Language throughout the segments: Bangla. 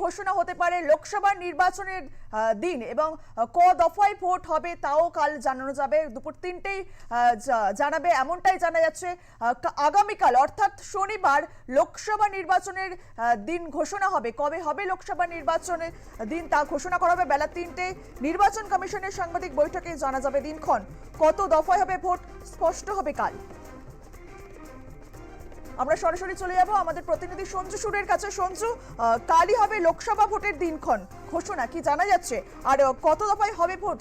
ঘোষণা হতে পারে লোকসভা নির্বাচনের দিন এবং ক দফায় ভোট হবে তাও কাল জানানো যাবে। দুপুর তিনটেই জানাবে। এমনটাই জানা যাচ্ছে আগামীকাল অর্থাৎ শনিবার লোকসভা নির্বাচনের দিন ঘোষণা হবে। কবে হবে লোকসভা নির্বাচনের দিন তা ঘোষণা করা হবে বেলা তিনটে। নির্বাচন কমিশনের সাংবাদিক বৈঠকে জানা যাবে দিনক্ষণ। কত দফায় হবে ভোট? স্পষ্ট হবে কাল। আমরা সরাসরি চলে যাব আমাদের প্রতিনিধি সঞ্জু সুরের কাছে। সঞ্জু কালই হবে লোকসভা ভোটের দিনক্ষণ। ঘোষণা কি জানা যাচ্ছে? আর কত দফায় হবে ভোট?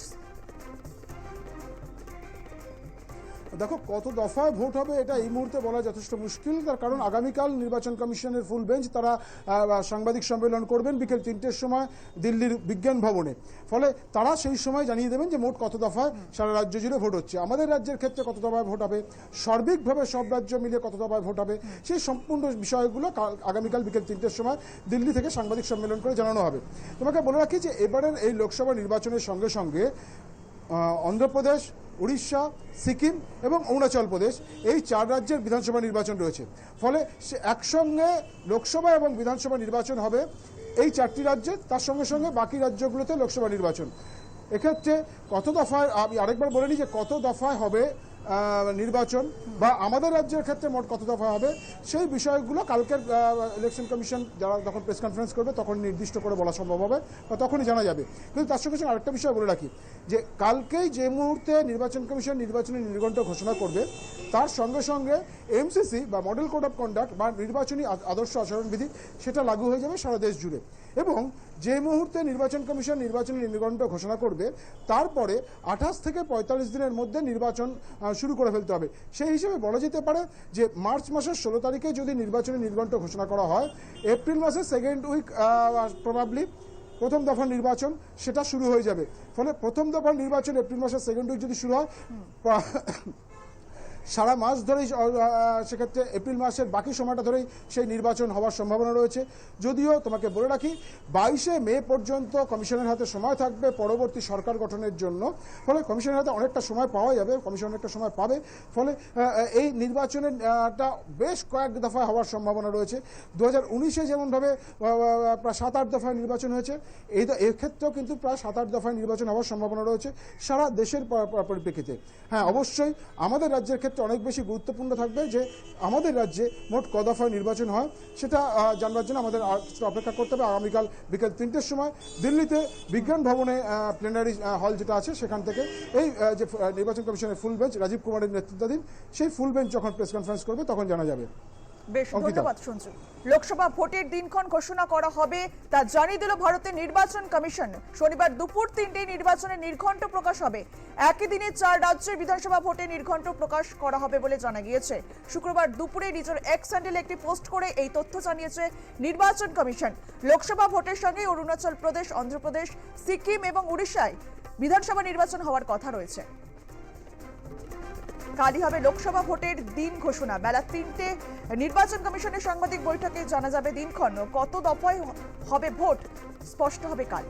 দেখো, কত দফায় ভোট হবে এটা এই মুহূর্তে বলা যথেষ্ট মুশকিল। তার কারণ আগামীকাল নির্বাচন কমিশনের ফুল বেঞ্চ তারা সাংবাদিক সম্মেলন করবেন বিকেল তিনটের সময় দিল্লির বিজ্ঞান ভবনে। ফলে তারা সেই সময় জানিয়ে দেবেন যে মোট কত দফায় সারা রাজ্য জুড়ে ভোট হচ্ছে। আমাদের রাজ্যের ক্ষেত্রে কত দফায় ভোট হবে? সার্বিকভাবে সব রাজ্য মিলিয়ে কত দফায় ভোট হবে? সেই সম্পূর্ণ বিষয়গুলো আগামীকাল বিকেল তিনটের সময় দিল্লি থেকে সাংবাদিক সম্মেলন করে জানানো হবে। তোমাকে বলে রাখি যে এবারের এই লোকসভা নির্বাচনের সঙ্গে সঙ্গে অন্ধ্রপ্রদেশ, উড়িষ্যা, সিকিম এবং অরুণাচল প্রদেশ এই চার রাজ্যের বিধানসভা নির্বাচন রয়েছে। ফলে একসঙ্গে লোকসভা এবং বিধানসভা নির্বাচন হবে এই চারটি রাজ্যে, তার সঙ্গে সঙ্গে বাকি রাজ্যগুলোতে লোকসভা নির্বাচন। এক্ষেত্রে কত দফায়, আমি আরেকবার বলে নিই যে কত দফায় হবে নির্বাচন বা আমাদের রাজ্যের ক্ষেত্রে মোট কত দফা হবে, সেই বিষয়গুলো কালকের ইলেকশন কমিশন যারা যখন প্রেস কনফারেন্স করবে তখন নির্দিষ্ট করে বলা সম্ভব হবে বা তখনই জানা যাবে। কিন্তু তার সঙ্গে সঙ্গে আরেকটা বিষয় বলে রাখি, যে কালকেই যে মুহূর্তে নির্বাচন কমিশন নির্বাচনী নির্ঘণ্ট ঘোষণা করবে, তার সঙ্গে সঙ্গে এমসিসি বা মডেল কোড অফ কন্ডাক্ট বা নির্বাচনী আদর্শ আচরণবিধি সেটা লাগু হয়ে যাবে সারা দেশ জুড়ে। এবং যে মুহূর্তে নির্বাচন কমিশন নির্বাচনী নির্ঘণ্ট ঘোষণা করবে, তারপরে আঠাশ থেকে পঁয়তাল্লিশ দিনের মধ্যে নির্বাচন শুরু করে ফেলতে হবে। সেই হিসেবে বলা যেতে পারে যে মার্চ মাসের ষোলো তারিখে যদি নির্বাচনী নির্ঘণ্ট ঘোষণা করা হয় এপ্রিল মাসের সেকেন্ড উইক প্রবাবলি প্রথম দফার নির্বাচন সেটা শুরু হয়ে যাবে। ফলে প্রথম দফার নির্বাচন এপ্রিল মাসের সেকেন্ড উইক যদি শুরু হয় সারা মাস ধরেই সেক্ষেত্রে এপ্রিল মাসের বাকি সময়টা ধরেই সেই নির্বাচন হওয়ার সম্ভাবনা রয়েছে। যদিও তোমাকে বলে রাখি বাইশে মে পর্যন্ত কমিশনের হাতে সময় থাকবে পরবর্তী সরকার গঠনের জন্য। ফলে কমিশনের হাতে অনেকটা সময় পাওয়া যাবে কমিশন অনেকটা সময় পাবে। ফলে এই নির্বাচনের আহ, টা বেশ কয়েক দফা হওয়ার সম্ভাবনা রয়েছে। দু হাজার উনিশে যেমনভাবে প্রায় সাত আট দফায় নির্বাচন হয়েছে এই এক্ষেত্রেও কিন্তু প্রায় সাত আট দফায় নির্বাচন হওয়ার সম্ভাবনা রয়েছে সারা দেশের পরিপ্রেক্ষিতে। হ্যাঁ অবশ্যই আমাদের রাজ্যের ক্ষেত্রে অনেক বেশি গুরুত্বপূর্ণ থাকবে যে আমাদের রাজ্যে মোট কদফায় দফায় নির্বাচন হয়। সেটা জানবার জন্য আমাদের অপেক্ষা করতে হবে। আগামীকাল বিকেল তিনটের সময় দিল্লিতে বিজ্ঞান ভবনে প্লেনারি হল যেটা আছে, সেখান থেকে এই যে নির্বাচন কমিশনের ফুল বেঞ্চ রাজীব কুমারের নেতৃত্বাধীন সেই ফুল বেঞ্চ যখন প্রেস কনফারেন্স করবে, তখন জানা যাবে। বেশ ধন্যবাদ সঞ্জু লোকসভা ভোটের দিনক্ষণ ঘোষণা করা হবে তা জানিয়ে দিল ভারতের নির্বাচন কমিশন। শনিবার দুপুর তিনটে নির্বাচনের নির্ঘণ্ট প্রকাশ হবে। একই দিনে চার রাজ্যের বিধানসভা ভোটে নির্ঘণ্ট প্রকাশ করা হবে বলে জানা গিয়েছে। শুক্রবার দুপুরে নিজের এক্স হ্যান্ডেলে একটি পোস্ট করে এই তথ্য জানিয়েছে নির্বাচন কমিশন। লোকসভা ভোটের সঙ্গে অরুণাচল প্রদেশ অন্ধ্রপ্রদেশ সিকিম এবং উড়িষ্যায় বিধানসভা নির্বাচন হওয়ার কথা রয়েছে। কালই হবে লোকসভা ভোটের দিন ঘোষণা। বেলা তিনটে নির্বাচন কমিশনের সাংবাদিক বৈঠকে জানা যাবে দিনক্ষণ কত দফায় হবে ভোট, স্পষ্ট হবে কাল।